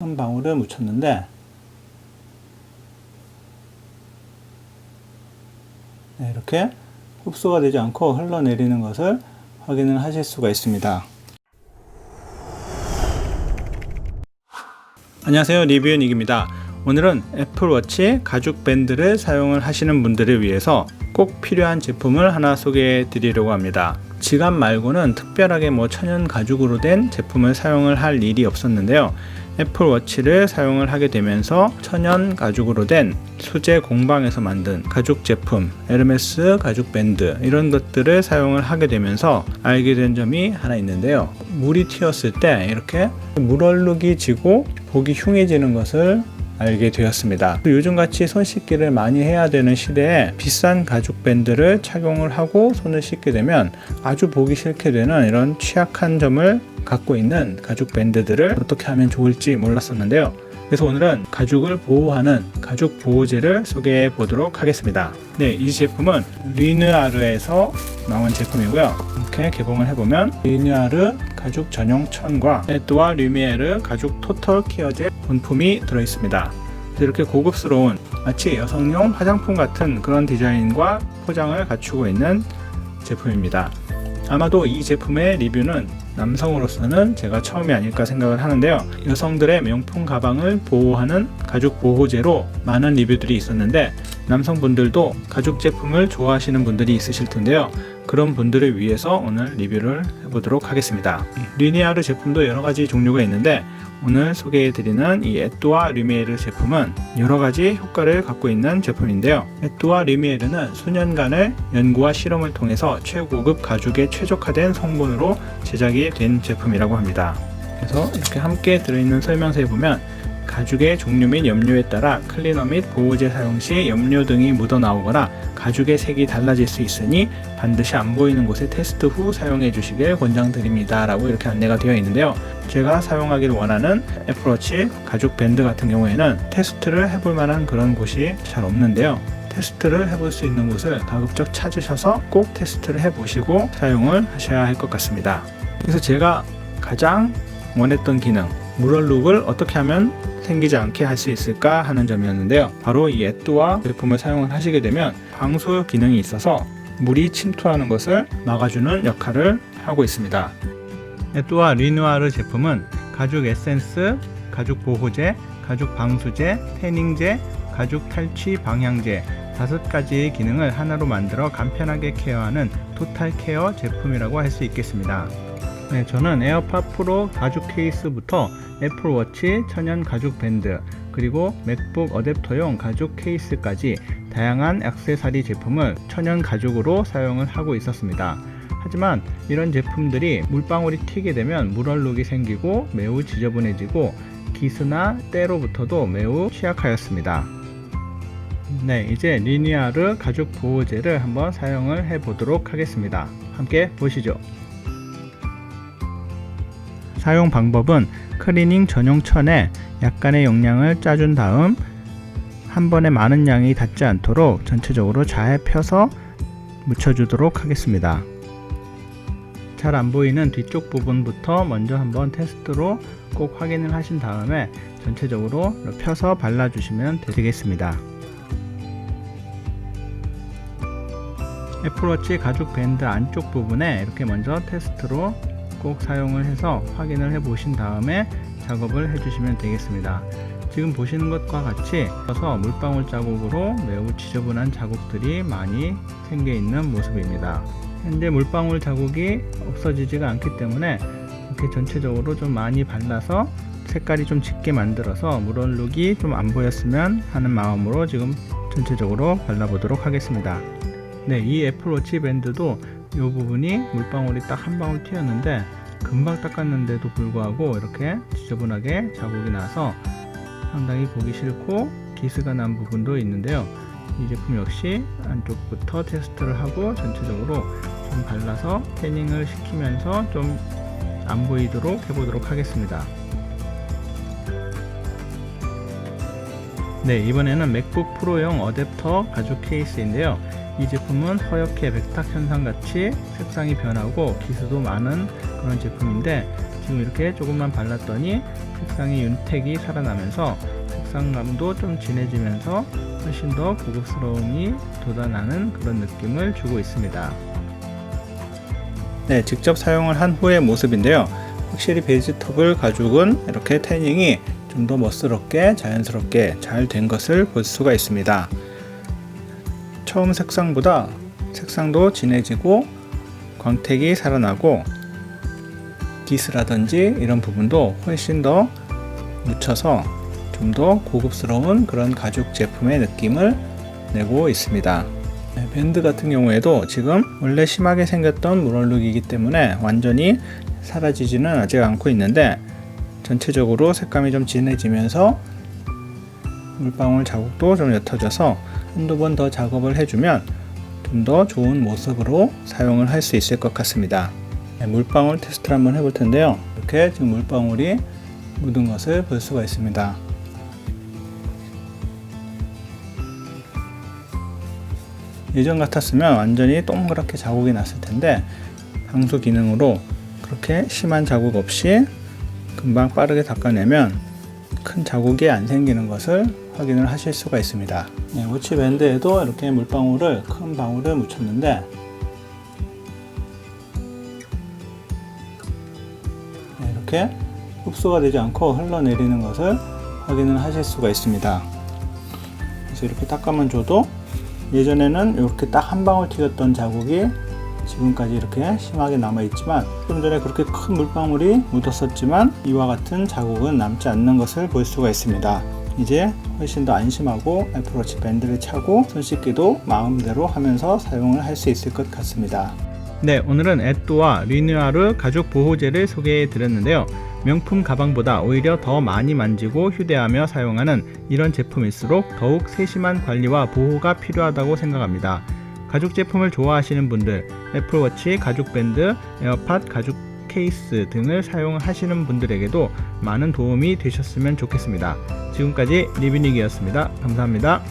한 방울을 묻혔는데 네, 이렇게 흡수가 되지 않고 흘러내리는 것을 확인을 하실 수가 있습니다. 안녕하세요 리뷰윤익입니다. 오늘은 애플워치 가죽 밴드를 사용을 하시는 분들을 위해서 꼭 필요한 제품을 하나 소개해 드리려고 합니다. 지갑 말고는 특별하게 뭐 천연 가죽으로 된 제품을 사용을 할 일이 없었는데요. 애플워치를 사용을 하게 되면서 천연 가죽으로 된 수제 공방에서 만든 가죽 제품, 에르메스 가죽 밴드 이런 것들을 사용을 하게 되면서 알게 된 점이 하나 있는데요. 물이 튀었을 때 이렇게 물얼룩이 지고 보기 흉해지는 것을 알게 되었습니다. 요즘같이 손 씻기를 많이 해야 되는 시대에 비싼 가죽 밴드를 착용을 하고 손을 씻게 되면 아주 보기 싫게 되는 이런 취약한 점을 갖고 있는 가죽 밴드들을 어떻게 하면 좋을지 몰랐었는데요. 그래서 오늘은 가죽을 보호하는 가죽 보호제를 소개해 보도록 하겠습니다. 네, 이 제품은 리느아르에서 나온 제품이고요. 이렇게 개봉을 해보면 리느아르 가죽 전용 천과 에뚜아 류미에르 가죽 토털 케어제 본품이 들어있습니다. 이렇게 고급스러운 마치 여성용 화장품 같은 그런 디자인과 포장을 갖추고 있는 제품입니다. 아마도 이 제품의 리뷰는 남성으로서는 제가 처음이 아닐까 생각을 하는데요. 여성들의 명품 가방을 보호하는 가죽 보호제로 많은 리뷰들이 있었는데 남성분들도 가죽 제품을 좋아하시는 분들이 있으실 텐데요. 그런 분들을 위해서 오늘 리뷰를 해보도록 하겠습니다. 리니아르 제품도 여러 가지 종류가 있는데 오늘 소개해드리는 이 에뚜아 리미에르 제품은 여러 가지 효과를 갖고 있는 제품인데요. 에뚜아 리미에르는 수년간의 연구와 실험을 통해서 최고급 가죽에 최적화된 성분으로 제작이 된 제품이라고 합니다. 그래서 이렇게 함께 들어있는 설명서에 보면 가죽의 종류 및 염료에 따라 클리너 및 보호제 사용 시 염료 등이 묻어 나오거나 가죽의 색이 달라질 수 있으니 반드시 안 보이는 곳에 테스트 후 사용해 주시길 권장드립니다. 라고 이렇게 안내가 되어 있는데요. 제가 사용하길 원하는 애플워치 가죽 밴드 같은 경우에는 테스트를 해볼 만한 그런 곳이 잘 없는데요. 테스트를 해볼 수 있는 곳을 가급적 찾으셔서 꼭 테스트를 해보시고 사용을 하셔야 할 것 같습니다. 그래서 제가 가장 원했던 기능, 물얼룩을 어떻게 하면 생기지 않게 할 수 있을까 하는 점이었는데요. 바로 이 에뚜아 제품을 사용을 하시게 되면 방수 기능이 있어서 물이 침투하는 것을 막아주는 역할을 하고 있습니다. 에뚜아 리누아르 제품은 가죽 에센스, 가죽 보호제, 가죽 방수제, 태닝제, 가죽 탈취 방향제 다섯 가지의 기능을 하나로 만들어 간편하게 케어하는 토탈 케어 제품이라고 할 수 있겠습니다. 네, 저는 에어팟 프로 가죽 케이스부터 애플워치 천연 가죽 밴드 그리고 맥북 어댑터용 가죽 케이스까지 다양한 액세서리 제품을 천연 가죽으로 사용을 하고 있었습니다. 하지만 이런 제품들이 물방울이 튀게 되면 물얼룩이 생기고 매우 지저분해지고 기스나 때로부터도 매우 취약하였습니다. 네, 이제 리니아르 가죽 보호제를 한번 사용을 해 보도록 하겠습니다. 함께 보시죠. 사용 방법은 클리닝 전용 천에 약간의 용량을 짜준 다음 한 번에 많은 양이 닿지 않도록 전체적으로 잘 펴서 묻혀주도록 하겠습니다. 잘 안 보이는 뒤쪽 부분부터 먼저 한번 테스트로 꼭 확인을 하신 다음에 전체적으로 펴서 발라주시면 되겠습니다. 애플워치 가죽 밴드 안쪽 부분에 이렇게 먼저 테스트로 꼭 사용을 해서 확인을 해 보신 다음에 작업을 해 주시면 되겠습니다. 지금 보시는 것과 같이 서 물방울 자국으로 매우 지저분한 자국들이 많이 생겨 있는 모습입니다. 현재 물방울 자국이 없어지지가 않기 때문에 이렇게 전체적으로 좀 많이 발라서 색깔이 좀 짙게 만들어서 물얼룩이 좀 안 보였으면 하는 마음으로 지금 전체적으로 발라보도록 하겠습니다. 네, 이 애플워치 밴드도 이 부분이 물방울이 딱 한 방울 튀었는데 금방 닦았는데도 불구하고 이렇게 지저분하게 자국이 나서 상당히 보기 싫고 기스가 난 부분도 있는데요. 이 제품 역시 안쪽부터 테스트를 하고 전체적으로 좀 발라서 태닝을 시키면서 좀 안 보이도록 해보도록 하겠습니다. 네, 이번에는 맥북 프로용 어댑터 가죽 케이스인데요. 이 제품은 허옇게 백탁 현상 같이 색상이 변하고 기스도 많은 그런 제품인데 지금 이렇게 조금만 발랐더니 색상의 윤택이 살아나면서 색상감도 좀 진해지면서 훨씬 더 고급스러움이 돋아나는 그런 느낌을 주고 있습니다. 네, 직접 사용을 한 후의 모습인데요. 확실히 베이지터블 가죽은 이렇게 태닝이 좀 더 멋스럽게 자연스럽게 잘 된 것을 볼 수가 있습니다. 처음 색상보다 색상도 진해지고 광택이 살아나고 기스라든지 이런 부분도 훨씬 더 묻혀서 좀 더 고급스러운 그런 가죽 제품의 느낌을 내고 있습니다. 네, 밴드 같은 경우에도 지금 원래 심하게 생겼던 물얼룩이기 때문에 완전히 사라지지는 아직 않고 있는데 전체적으로 색감이 좀 진해지면서 물방울 자국도 좀 옅어져서 한두 번 더 작업을 해주면 좀 더 좋은 모습으로 사용을 할 수 있을 것 같습니다. 네, 물방울 테스트를 한번 해볼 텐데요. 이렇게 지금 물방울이 묻은 것을 볼 수가 있습니다. 예전 같았으면 완전히 동그랗게 자국이 났을 텐데 방수 기능으로 그렇게 심한 자국 없이 금방 빠르게 닦아내면 큰 자국이 안 생기는 것을 확인을 하실 수가 있습니다. 네, 워치 밴드에도 이렇게 물방울을 큰 방울을 묻혔는데 네, 이렇게 흡수가 되지 않고 흘러내리는 것을 확인을 하실 수가 있습니다. 그래서 이렇게 닦아만 줘도 예전에는 이렇게 딱 한 방울 튀겼던 자국이 지금까지 이렇게 심하게 남아 있지만 좀 전에 그렇게 큰 물방울이 묻었었지만 이와 같은 자국은 남지 않는 것을 볼 수가 있습니다. 이제 훨씬 더 안심하고 애플워치 밴드를 차고 손 씻기도 마음대로 하면서 사용을 할 수 있을 것 같습니다. 네, 오늘은 에뚜와 리뉴아르 가죽 보호제를 소개해 드렸는데요. 명품 가방보다 오히려 더 많이 만지고 휴대하며 사용하는 이런 제품일수록 더욱 세심한 관리와 보호가 필요하다고 생각합니다. 가죽 제품을 좋아하시는 분들, 애플워치 가죽 밴드, 에어팟 가죽 케이스 등을 사용하시는 분들에게도 많은 도움이 되셨으면 좋겠습니다. 지금까지 리뷰닉이었습니다. 감사합니다.